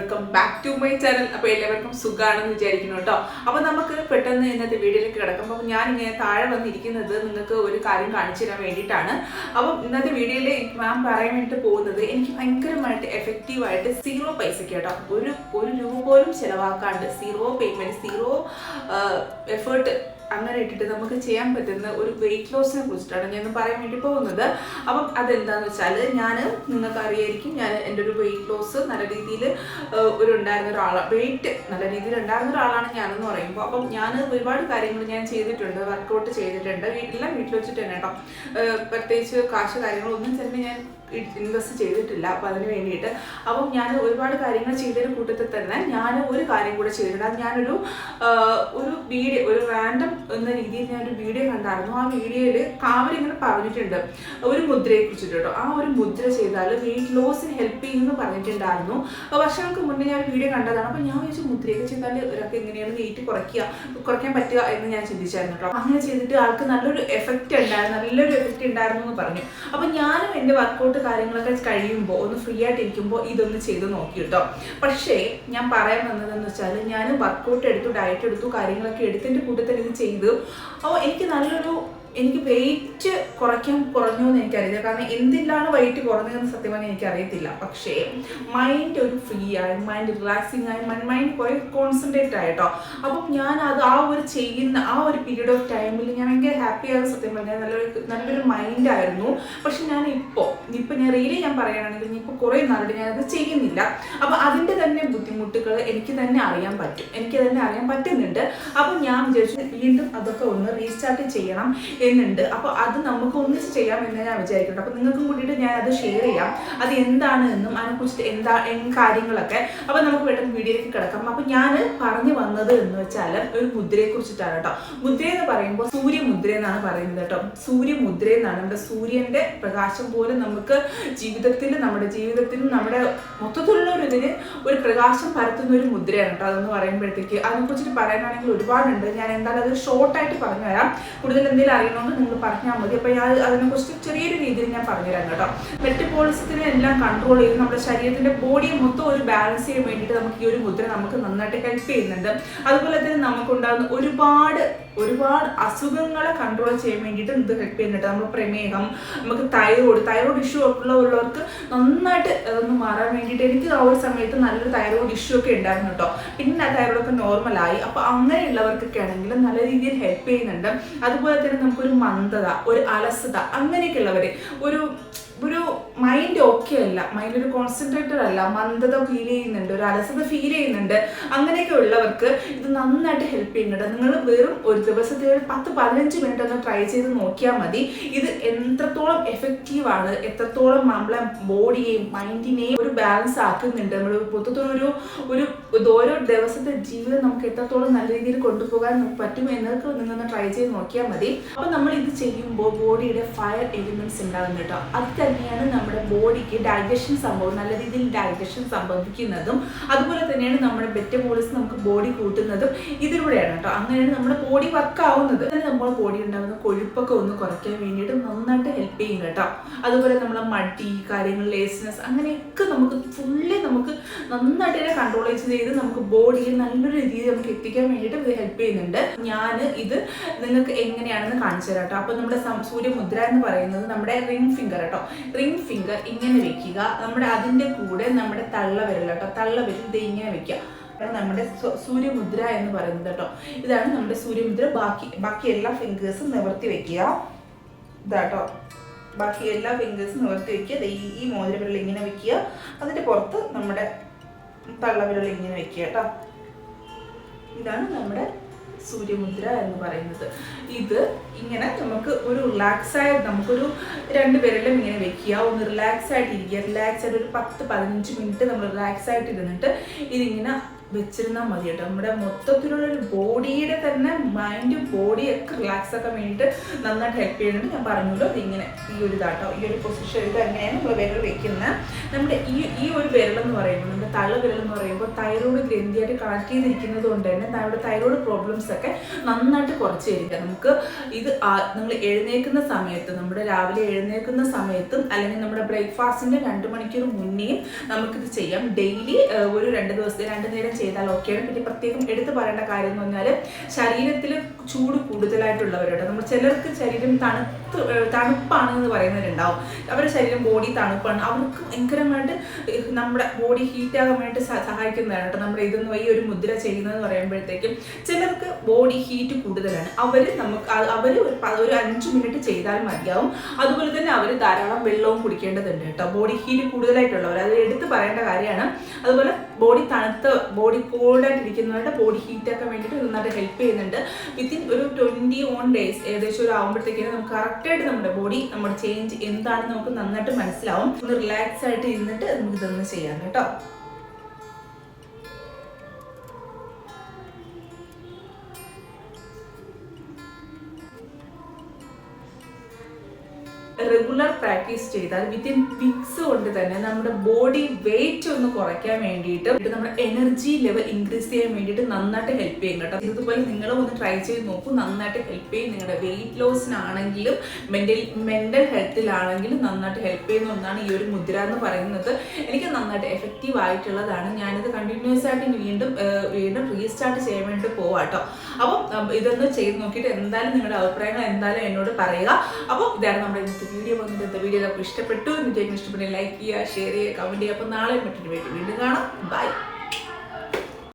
Welcome back to my channel അപ്പോൾ എല്ലാവർക്കും സുഖമാണെന്ന് വിചാരിക്കുന്നു കേട്ടോ. അപ്പോൾ നമുക്ക് പെട്ടെന്ന് ഇന്നത്തെ വീഡിയോയിലേക്ക് കിടക്കും അപ്പോൾ ഞാൻ ഇങ്ങനെ താഴെ വന്നിരിക്കുന്നത് നിങ്ങൾക്ക് ഒരു കാര്യം കാണിച്ചു തരാൻ വേണ്ടിയിട്ടാണ്. അപ്പം ഇന്നത്തെ വീഡിയോയിൽ മാം പറയാൻ വേണ്ടിയിട്ട് പോകുന്നത് എനിക്ക് ഭയങ്കരമായിട്ട് എഫക്റ്റീവായിട്ട് സീറോ പൈസയ്ക്ക് കേട്ടോ ഒരു ഒരു രൂപ പോലും ചിലവാക്കാണ്ട് സീറോ പേയ്മെന്റ് സീറോ എഫേർട്ട് അങ്ങനെ ഇട്ടിട്ട് നമുക്ക് ചെയ്യാൻ പറ്റുന്ന ഒരു വെയിറ്റ് ലോസിനെ കുറിച്ചിട്ടാണ് ഞാൻ പറയാൻ വേണ്ടി പോകുന്നത്. അപ്പം അതെന്താന്ന് വെച്ചാൽ ഞാൻ നിങ്ങൾക്ക് അറിയായിരിക്കും ഞാൻ എന്റെ ഒരു വെയിറ്റ് ലോസ് നല്ല രീതിയിൽ ഒരു ഉണ്ടായിരുന്ന ഒരാളാണ് വെയിറ്റ് നല്ല രീതിയിൽ ഉണ്ടായിരുന്ന ഒരാളാണ് ഞാനെന്ന് പറയുമ്പോൾ അപ്പം ഞാൻ ഒരുപാട് കാര്യങ്ങൾ ഞാൻ ചെയ്തിട്ടുണ്ട് വർക്കൗട്ട് ചെയ്തിട്ടുണ്ട്. വീട്ടിലെല്ലാം വീട്ടിൽ വെച്ചിട്ട് തന്നെ കേട്ടോ. പ്രത്യേകിച്ച് കാശ് കാര്യങ്ങളൊന്നും തന്നെ ഞാൻ ഇൻവെസ്റ്റ് ചെയ്തിട്ടില്ല. അപ്പം അതിന് വേണ്ടിയിട്ട്. അപ്പം ഞാൻ ഒരുപാട് കാര്യങ്ങൾ ചെയ്തതിന് കൂട്ടത്തിൽ തന്നെ ഞാൻ ഒരു കാര്യം കൂടെ ചെയ്തിട്ടുണ്ട്. അത് ഞാനൊരു ഒരു വീഡിയോ ഒരു റാൻഡം എന്ന രീതിയിൽ ഞാൻ ഒരു വീഡിയോ കണ്ടായിരുന്നു. ആ വീഡിയോയിൽ കാവലിങ്ങനെ പറഞ്ഞിട്ടുണ്ട്. ഒരു മുദ്രയെ കുറിച്ചിട്ട് കേട്ടോ. ആ ഒരു മുദ്ര ചെയ്താൽ വെയിറ്റ് ലോസിന് ഹെൽപ്പ് ചെയ്യുമെന്ന് പറഞ്ഞിട്ടുണ്ടായിരുന്നു. വർഷങ്ങൾക്ക് മുന്നേ ഞാൻ ഒരു വീഡിയോ കണ്ടതാണ്. അപ്പോൾ ഞാൻ ചോദിച്ചു മുദ്രയൊക്കെ ചെയ്താൽ ഒരാൾക്ക് എങ്ങനെയാണ് വെയിറ്റ് കുറയ്ക്കുക കുറയ്ക്കാൻ പറ്റുക എന്ന് ഞാൻ ചിന്തിച്ചായിരുന്നു കേട്ടോ. അങ്ങനെ ചെയ്തിട്ട് ആൾക്ക് നല്ലൊരു എഫക്റ്റ് ഉണ്ടായിരുന്നു. നല്ലൊരു എഫക്റ്റ് ഉണ്ടായിരുന്നു എന്ന് പറഞ്ഞു. അപ്പോൾ ഞാനും എന്റെ വർക്കൗട്ട് കാര്യങ്ങളൊക്കെ കഴിയുമ്പോൾ ഒന്ന് ഫ്രീ ആയിട്ട് ഇരിക്കുമ്പോൾ ഇതൊന്ന് ചെയ്ത് നോക്കി കേട്ടോ. പക്ഷേ ഞാൻ പറയാൻ വന്നതെന്ന് വെച്ചാൽ ഞാൻ വർക്കൗട്ട് എടുത്തു ഡയറ്റ് എടുത്തു കാര്യങ്ങളൊക്കെ എടുത്തിന്റെ കൂട്ടത്തിൽ ഇത് ചെയ്തു. അപ്പോൾ എനിക്ക് നല്ലൊരു എനിക്ക് വെയിറ്റ് കുറയ്ക്കാൻ കുറഞ്ഞു എന്ന് എനിക്കറിയില്ല. കാരണം എന്തിലാണ് വെയിറ്റ് കുറഞ്ഞതെന്ന് സത്യം പറഞ്ഞാൽ എനിക്കറിയത്തില്ല. പക്ഷേ മൈൻഡ് ഒരു ഫ്രീ ആയി മൈൻഡ് റിലാക്സിങ് ആയി മൈൻഡ് കുറേ കോൺസെൻട്രേറ്റ് ആയിട്ടോ അപ്പം ഞാൻ അത് ആ ഒരു ചെയ്യുന്ന ആ ഒരു പീരീഡ് ഓഫ് ടൈമിൽ ഞാൻ ഭയങ്കര ഹാപ്പി ആയത് സത്യം പറഞ്ഞാൽ നല്ലൊരു നല്ലൊരു മൈൻഡ് ആയിരുന്നു. പക്ഷെ ഞാൻ ഇപ്പോൾ ഇപ്പം ഞാൻ റീലി ഞാൻ പറയുകയാണെങ്കിൽ ഇപ്പോൾ കുറേ നാളുടെ ഞാനത് ചെയ്യുന്നില്ല. അപ്പോൾ അതിന്റെ തന്നെ ബുദ്ധിമുട്ടുകൾ എനിക്ക് തന്നെ അറിയാൻ പറ്റും. എനിക്ക് തന്നെ അറിയാൻ പറ്റുന്നുണ്ട്. അപ്പം ഞാൻ വിചാരിച്ചു വീണ്ടും അതൊക്കെ ഒന്ന് റീസ്റ്റാർട്ട് ചെയ്യണം. എന്നുണ്ട് അപ്പോൾ അത് നമുക്ക് ഒന്നിച്ച് ചെയ്യാം എന്ന് ഞാൻ വിചാരിക്കുന്നുണ്ട്. അപ്പോൾ നിങ്ങൾക്കും കൂടിയിട്ട് ഞാൻ അത് ഷെയർ ചെയ്യാം. അത് എന്താണ് എന്നും അതിനെക്കുറിച്ച് എന്താ കാര്യങ്ങളൊക്കെ. അപ്പോൾ നമുക്ക് പെട്ടെന്ന് വീഡിയോയിലേക്ക് കിടക്കാം. അപ്പോൾ ഞാൻ പറഞ്ഞു വന്നത് എന്ന് വെച്ചാൽ ഒരു മുദ്രയെ കുറിച്ചിട്ടാണ് കേട്ടോ. മുദ്ര എന്ന് പറയുമ്പോൾ സൂര്യമുദ്ര എന്നാണ് പറയുന്നത് കേട്ടോ. സൂര്യമുദ്ര എന്നാണ് നമ്മുടെ സൂര്യന്റെ പ്രകാശം പോലെ നമുക്ക് ജീവിതത്തിൽ നമ്മുടെ ജീവിതത്തിൽ നമ്മുടെ മൊത്തത്തിലുള്ള ഒരു ഇതിന് ഒരു പ്രകാശം പരത്തുന്ന ഒരു മുദ്രയാണ് കേട്ടോ. അതെന്ന് പറയുമ്പോഴത്തേക്ക് അതിനെക്കുറിച്ചിട്ട് പറയാനാണെങ്കിൽ ഒരുപാടുണ്ട്. ഞാൻ എന്തായാലും അത് ഷോർട്ടായിട്ട് പറഞ്ഞുതരാം കൂടുതൽ എന്തെങ്കിലും അറിയണമെന്ന് നിങ്ങൾ പറഞ്ഞാൽ മതി. അപ്പോൾ ഞാൻ അതിനെക്കുറിച്ച് ചെറിയൊരു രീതിയിൽ ഞാൻ പറഞ്ഞുതരാം കേട്ടോ. മെറ്റബോളിസത്തിനെ എല്ലാം കൺട്രോൾ ചെയ്ത് നമ്മുടെ ശരീരത്തിന്റെ ബോഡിയെ മൊത്തം ഒരു ബാലൻസ് ചെയ്യാൻ വേണ്ടിയിട്ട് നമുക്ക് ഈ ഒരു മുദ്ര നമുക്ക് നന്നായിട്ട് ഹെൽപ്പ് ചെയ്യുന്നുണ്ട്. അതുപോലെ തന്നെ നമുക്കുണ്ടാകുന്ന ഒരുപാട് ഒരുപാട് അസുഖങ്ങളെ കൺട്രോൾ ചെയ്യാൻ വേണ്ടിയിട്ട് ഇത് ഹെൽപ്പ് ചെയ്യുന്നുണ്ട്. നമ്മൾ പ്രമേഹം നമുക്ക് തൈറോയ്ഡ് തൈറോയ്ഡ് ഇഷ്യൂ ഉള്ളവർക്ക് നന്നായിട്ട് അതൊന്ന് മാറാൻ വേണ്ടിയിട്ട് എനിക്ക് ആ ഒരു സമയത്ത് നല്ലൊരു തൈറോയ്ഡ് ഇഷ്യൂ ഒക്കെ ഉണ്ടായിരുന്നു കേട്ടോ പിന്നെ തൈറോയ്ഡ് ഒക്കെ നോർമലായി അപ്പോൾ അങ്ങനെയുള്ളവർക്കൊക്കെ ആണെങ്കിൽ നല്ല രീതിയിൽ ഹെൽപ്പ് ചെയ്യുന്നുണ്ട്. അതുപോലെ തന്നെ നമുക്കൊരു മന്ദത ഒരു അലസത അങ്ങനെയൊക്കെ ഉള്ളവർ ഒരു ഒരു മൈൻഡ് ഓക്കെ അല്ല. മൈൻഡ് ഒരു കോൺസെൻട്രേറ്റഡ് അല്ല. മന്ദത ഫീൽ ചെയ്യുന്നുണ്ട്. ഒരു അലസത ഫീൽ ചെയ്യുന്നുണ്ട്. അങ്ങനെയൊക്കെ ഉള്ളവർക്ക് ഇത് നന്നായിട്ട് ഹെൽപ്പ് ചെയ്യുന്നുണ്ട്. നിങ്ങൾ വെറും ഒരു ദിവസത്തെ ഒരു പത്ത് പതിനഞ്ച് മിനിറ്റ് ഒന്ന് ട്രൈ ചെയ്ത് നോക്കിയാൽ മതി. ഇത് എത്രത്തോളം എഫക്റ്റീവ് ആണ്. എത്രത്തോളം നമ്മളെ ബോഡിയെയും മൈൻഡിനെയും ഒരു ബാലൻസ് ആക്കുന്നുണ്ട്. നമ്മൾ മൊത്തത്തിലൊരു ഒരു ഓരോ ദിവസത്തെ ജീവിതം നമുക്ക് എത്രത്തോളം നല്ല രീതിയിൽ കൊണ്ടുപോകാൻ പറ്റും എന്നൊക്കെ നിങ്ങളൊന്ന് ട്രൈ ചെയ്ത് നോക്കിയാൽ മതി. അപ്പോൾ നമ്മൾ ഇത് ചെയ്യുമ്പോൾ ബോഡിയുടെ ഫയർ എലിമെന്റ്സ് ഉണ്ടാകും കേട്ടോ അത് തന്നെയാണ് നമ്മുടെ ബോഡിക്ക് ഡൈജഷൻ സംഭവം നല്ല രീതിയിൽ ഡൈജഷൻ സംഭവിക്കുന്നതും അതുപോലെ തന്നെയാണ് നമ്മുടെ മെറ്റബോളിസം നമുക്ക് ബോഡി കൂട്ടുന്നതും ഇതിലൂടെയാണ് കേട്ടോ. അങ്ങനെയാണ് നമ്മുടെ ബോഡി വർക്ക് ആവുന്നത്. നമ്മുടെ ബോഡി ഉണ്ടാകുന്ന കൊഴുപ്പൊക്കെ ഒന്ന് കുറയ്ക്കാൻ വേണ്ടിയിട്ട് നന്നായിട്ട് ഹെൽപ്പ് ചെയ്യും കേട്ടോ. അതുപോലെ നമ്മളെ മടി കാര്യങ്ങൾ ലേസ്നെസ് അങ്ങനെയൊക്കെ നമുക്ക് ഫുള്ളി നമുക്ക് നന്നായിട്ട് ഇതിനെ കൺട്രോൾ ചെയ്ത് നമുക്ക് ബോഡിയെ നല്ലൊരു രീതിയിൽ നമുക്ക് എത്തിക്കാൻ വേണ്ടിയിട്ട് ഇത് ഹെൽപ്പ് ചെയ്യുന്നുണ്ട്. ഞാൻ ഇത് നിങ്ങൾക്ക് എങ്ങനെയാണെന്ന് കാണിച്ചു തരാം കേട്ടോ. അപ്പോൾ നമ്മുടെ സൂര്യമുദ്ര എന്ന് പറയുന്നത് നമ്മുടെ റിംഗ് ഫിംഗർ കേട്ടോ. റിംഗ് ഫിംഗർ ഇങ്ങനെ വെക്കുക. നമ്മുടെ അതിന്റെ കൂടെ നമ്മുടെ തള്ള വിരൽ കേട്ടോ തള്ള വിരൽ ഇത് ഇങ്ങനെ വെക്കുക. നമ്മുടെ സൂര്യമുദ്ര എന്ന് പറയുന്നത് കേട്ടോ ഇതാണ് നമ്മുടെ സൂര്യമുദ്ര. ബാക്കി ബാക്കി എല്ലാ ഫിംഗേഴ്സും നിവർത്തി വെക്കുക. ഇതാട്ടോ ബാക്കി എല്ലാ ഫിംഗേഴ്സും നിവർത്തി വെക്കുക. ഈ മോതിരവിരൽ ഇങ്ങനെ വെക്കുക. അതിന്റെ പുറത്ത് നമ്മുടെ തള്ളവിരൽ ഇങ്ങനെ വെക്കുക കേട്ടോ ഇതാണ് നമ്മുടെ സൂര്യമുദ്ര എന്ന് പറയുന്നത്. ഇത് ഇങ്ങനെ നമുക്ക് ഒരു റിലാക്സ് ആയ നമുക്കൊരു രണ്ട് വിരലും ഇങ്ങനെ വെക്കുക. ഒന്ന് റിലാക്സ് ആയിട്ട് ഇരിക്കുക റിലാക്സ് ആയിട്ട് ഒരു പത്ത് പതിനഞ്ച് മിനിറ്റ് നമ്മൾ റിലാക്സ് ആയിട്ട് ഇരുന്നിട്ട് ഇതിങ്ങനെ വെച്ചിരുന്നാൽ മതി കേട്ടോ. നമ്മുടെ മൊത്തത്തിലുള്ള ഒരു ബോഡിയുടെ തന്നെ മൈൻഡും ബോഡിയൊക്കെ റിലാക്സ് ആക്കാൻ വേണ്ടിയിട്ട് നന്നായിട്ട് ഹെൽപ്പ് ചെയ്യുന്നുണ്ട്. ഞാൻ പറഞ്ഞല്ലോ ഇങ്ങനെ ഈ ഒരു ഇതാട്ടോ. ഈ ഒരു പൊസിഷൻ ഇത് തന്നെയാണ് നമ്മൾ വിരൽ വെക്കുന്നത് നമ്മുടെ ഈ ഈ ഒരു വിരലെന്ന് പറയുമ്പോൾ നമ്മുടെ തള്ളവിരൽ എന്ന് പറയുമ്പോൾ തൈറോയ്ഡ് ഗ്രന്ഥിയായിട്ട് കണക്ട് ചെയ്തിരിക്കുന്നത് കൊണ്ട് തന്നെ നമ്മുടെ തൈറോയ്ഡ് പ്രോബ്ലംസ് ഒക്കെ നന്നായിട്ട് കുറച്ച് തരിക നമുക്ക് ഇത് നമ്മൾ എഴുന്നേൽക്കുന്ന സമയത്ത് നമ്മുടെ രാവിലെ എഴുന്നേൽക്കുന്ന സമയത്തും അല്ലെങ്കിൽ നമ്മുടെ ബ്രേക്ക്ഫാസ്റ്റിന്റെ രണ്ട് മണിക്കൂർ മുന്നേയും നമുക്കിത് ചെയ്യാം. ഡെയിലി ഒരു രണ്ട് ദിവസത്തെ രണ്ട് നേരം ചെയ്താൽ ഓക്കെയാണ് പിന്നെ പ്രത്യേകം എടുത്തു പറയേണ്ട കാര്യം എന്ന് പറഞ്ഞാൽ ശരീരത്തിൽ ചൂട് കൂടുതലായിട്ടുള്ളവരുണ്ട്. നമ്മൾ ചിലർക്ക് ശരീരം തണുത്ത് തണുപ്പാണ് എന്ന് പറയുന്നവരുണ്ടാവും. അവരുടെ ശരീരം ബോഡി തണുപ്പാണ്. അവർക്ക് ഭയങ്കരമായിട്ട് നമ്മുടെ ബോഡി ഹീറ്റ് ആകാൻ വേണ്ടി സഹായിക്കുന്നതാണ് കേട്ടോ. നമ്മുടെ ഇതെന്ന് ഈ ഒരു മുദ്ര ചെയ്യുന്നതെന്ന് പറയുമ്പോഴത്തേക്കും ചിലർക്ക് ബോഡി ഹീറ്റ് കൂടുതലാണ്. അവർ നമുക്ക് അവർ ഒരു അഞ്ച് മിനിറ്റ് ചെയ്താൽ മതിയാവും. അതുപോലെ തന്നെ അവർ ധാരാളം വെള്ളവും കുടിക്കേണ്ടതുണ്ട് കേട്ടോ. ബോഡി ഹീറ്റ് കൂടുതലായിട്ടുള്ളവർ അത് എടുത്ത് പറയേണ്ട കാര്യമാണ്. അതുപോലെ ബോഡി തണുത്ത ബോഡി കോൾഡായിട്ട് ഇരിക്കുന്നവരുടെ ബോഡി ഹീറ്റ് ആക്കാൻ വേണ്ടിയിട്ട് നന്നായിട്ട് ഹെൽപ്പ് ചെയ്യുന്നുണ്ട്. വിത്തിൻ ഒരു ട്വന്റി ഓൺ ഡേയ്സ് ഏകദേശം ഒരു ആകുമ്പോഴത്തേക്കിനും നമുക്ക് കറക്റ്റായിട്ട് നമ്മുടെ ബോഡി നമ്മുടെ ചേഞ്ച് എന്താണെന്ന് നമുക്ക് നന്നായിട്ട് മനസ്സിലാവും. ഒന്ന് റിലാക്സ് ആയിട്ട് ഇരുന്നിട്ട് നമുക്ക് ഇതൊന്ന് ചെയ്യാം കേട്ടോ. റെഗുലർ പ്രാക്ടീസ് ചെയ്താൽ വിത്തിൻ വീക്സ് കൊണ്ട് തന്നെ നമ്മുടെ ബോഡി വെയിറ്റ് ഒന്ന് കുറയ്ക്കാൻ വേണ്ടിയിട്ട് നമ്മുടെ എനർജി ലെവൽ ഇൻക്രീസ് ചെയ്യാൻ വേണ്ടിയിട്ട് നന്നായിട്ട് ഹെൽപ്പ് ചെയ്യും കേട്ടോ. ഇതുപോലെ നിങ്ങളും ഒന്ന് ട്രൈ ചെയ്ത് നോക്കൂ. നന്നായിട്ട് ഹെൽപ്പ് ചെയ്യും. നിങ്ങളുടെ വെയിറ്റ് ലോസിനാണെങ്കിലും മെന്റൽ മെന്റൽ ഹെൽത്തിലാണെങ്കിലും നന്നായിട്ട് ഹെൽപ്പ് ചെയ്യുന്ന ഒന്നാണ് ഈ ഒരു മുദ്ര എന്ന് പറയുന്നത്. എനിക്ക് നന്നായിട്ട് എഫക്റ്റീവ് ആയിട്ടുള്ളതാണ്. ഞാനിത് കണ്ടിന്യൂസ് ആയിട്ട് വീണ്ടും വീണ്ടും റീസ്റ്റാർട്ട് ചെയ്യാൻ വേണ്ടി പോവാട്ടോ അപ്പം ഇതൊന്ന് ചെയ്ത് നോക്കിയിട്ട് എന്തായാലും നിങ്ങളുടെ അഭിപ്രായങ്ങൾ എന്തായാലും എന്നോട് പറയുക. അപ്പോൾ ഇതാണ് നമ്മുടെ ഇന്നത്തെ വീഡിയോ ഇന്നത്തെ വീഡിയോ നമുക്ക് ഇഷ്ടപ്പെട്ടു എനിക്ക് ഇഷ്ടപ്പെട്ടെങ്കിൽ ലൈക്ക് ചെയ്യുക ഷെയർ ചെയ്യുക കമന്റ് ചെയ്യുക. അപ്പോൾ നാളെ മറ്റൊരു വീഡിയോ വീണ്ടും കാണാം. ബൈ